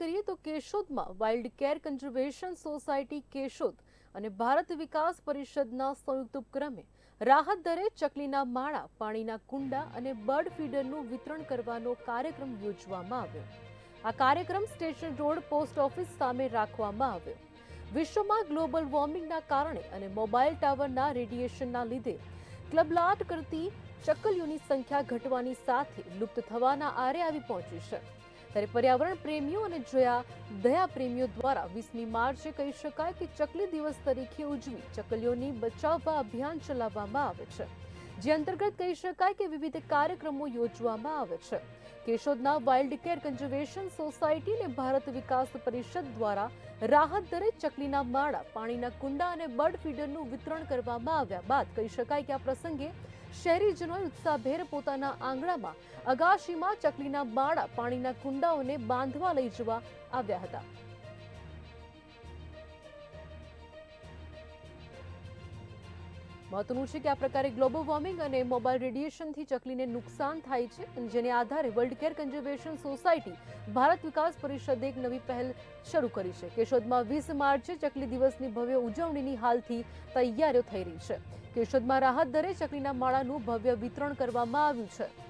કરીએ તો કેશોદમાં wild care conservation society Keshod અને ભારત વિકાસ પરિષદના સંયુક્ત ઉપક્રમે રાહત દરે ચકલીના માળા, પાણીના કુંડા અને બર્ડ ફીડરનું વિતરણ કરવાનો કાર્યક્રમ યોજવામાં આવ્યો. આ કાર્યક્રમ સ્ટેશન રોડ પોસ્ટ ઓફિસ સામે રાખવામાં આવ્યો. વિશ્વમાં ગ્લોબલ વોર્મિંગના કારણે અને મોબાઈલ ટાવરના રેડિયેશનના લીધે ક્લબલાટ કરતી ચકલીઓની સંખ્યા ઘટવાની સાથે લુપ્ત થવાના આરે આવી પહોંચી છે. ત્યારે પર્યાવરણ પ્રેમીઓ અને જયા દયા પ્રેમીઓ દ્વારા વીસમી માર્ચે કહી શકાય કે ચકલી દિવસ તરીકે ઉજવી ચકલીઓની બચાવવા અભિયાન ચલાવવામાં આવે છે. જે અંતર્ગત કહી શકાય કે વિવિધ કાર્યક્રમો યોજવામાં આવે છે. કેશોદના વાઇલ્ડ કેર કન્ઝર્વેશન સોસાયટી અને ભારત વિકાસ પરિષદ દ્વારા રાહત દરે ચકલીના માળા, પાણીના કુંડા અને બર્ડ ફીડરનું વિતરણ કરવામાં આવ્યા બાદ કહી શકાય કે આ પ્રસંગે શહેરીજનોએ ઉત્સાહભેર પોતાના આંગણામાં અગાશીમાં ચકલીના માળા, પાણીના કુંડાઓને બાંધવા લઈ જવા આવ્યા હતા. મહત્વનું છે કે આ પ્રકારે ગ્લોબલ વોર્મિંગ અને મોબાઈલ રેડિયેશનથી ચકલીને નુકસાન થાય છે. અને જેને આધારે world care conservation society Bharat Vikas પરિષદે એક નવી પહેલ શરૂ કરી છે. કેશોદમાં વીસ માર્ચે ચકલી દિવસની ભવ્ય ઉજવણીની હાલથી તૈયારીઓ થઈ રહી છે. કેશોદમાં રાહત દરે ચકલીના માળાનું ભવ્ય વિતરણ કરવામાં આવ્યું છે.